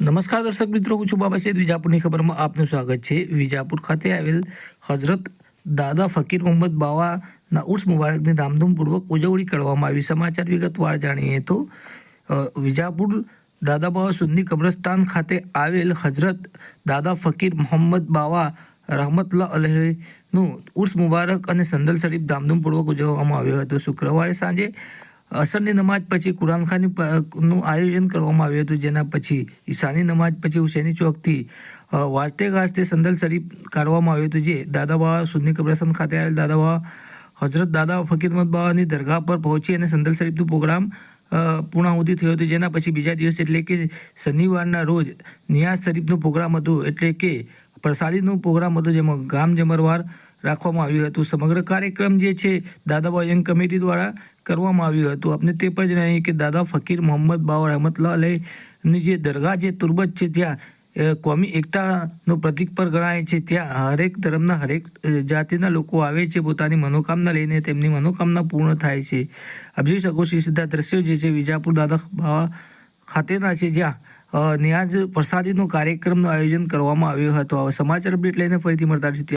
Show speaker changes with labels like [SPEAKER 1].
[SPEAKER 1] નમસ્કાર દર્શક મિત્રો, હું છું બાબા સૈદ. વિજાપુરની ખબરમાં આપનું સ્વાગત છે. વિજાપુર ખાતે આવેલ હઝરત દાદા ફકીર મોહમ્મદ બાવાના ઉર્સ મુબારકની ધામધૂમપૂર્વક ઉજવણી કરવામાં આવી. સમાચાર વિગતવાર જાણીએ તો વિજાપુર દાદા બાવા સુન્ની કબ્રસ્તાન ખાતે આવેલ હઝરત દાદા ફકીર મોહમ્મદ બાવા રહમતલા અલહેનું ઉર્સ મુબારક અને સંદલ શરીફ ધામધૂમપૂર્વક ઉજવવામાં આવ્યો હતો. શુક્રવારે સાંજે અસરની નમાજ પછી કુરાનખાની ખાની નું આયોજન કરવામાં આવ્યું હતું, જેના પછી ઈશાની નમાજ પછી હુસેની ચોકથી વાજતે ગાજતે સંદલ શરીફ કાઢવામાં આવ્યું હતું, જે દાદાબાવા સુન્ની કબ્રસ્તાન ખાતે આવેલ દાદાબાવા હજરત દાદા ફકીરમદ બાવાની દરગાહ પર પહોંચી અને સંદલ શરીફનું પ્રોગ્રામ પૂર્ણાહુતિ થયો હતો, જેના પછી બીજા દિવસ એટલે કે શનિવારના રોજ નિયાઝ શરીફનું પ્રોગ્રામ હતું, એટલે કે પ્રસાદીનું પ્રોગ્રામ હતું, જેમાં ગામ જમરવાર રાખવામાં આવ્યું હતું. સમગ્ર કાર્યક્રમ જે છે, દાદાભાઈ યંગ કમિટી દ્વારા કરવામાં આવ્યું હતું. આપણે તે પણ જણાવીએ કે દાદા ફકીર મોહમ્મદ બાવર રહેમતલ્લા અલહીની જે દરગાહ જે તુર્બત છે, ત્યાં કોમી એકતાનું પ્રતિક પર ગણાય છે. ત્યાં હરેક ધર્મના હરેક જાતિના લોકો આવે છે, પોતાની મનોકામના લઈને તેમની મનોકામના પૂર્ણ થાય છે. આપ જોઈ શકો છો સીધા દ્રશ્યો જે છે, વિજાપુર દાદા બાવા ખાતેના છે, જ્યાં ન્યાજ પ્રસાદીનો કાર્યક્રમનું આયોજન કરવામાં આવ્યું હતું. સમાચાર અપડેટ લઈને ફરીથી મળતા રહીશું.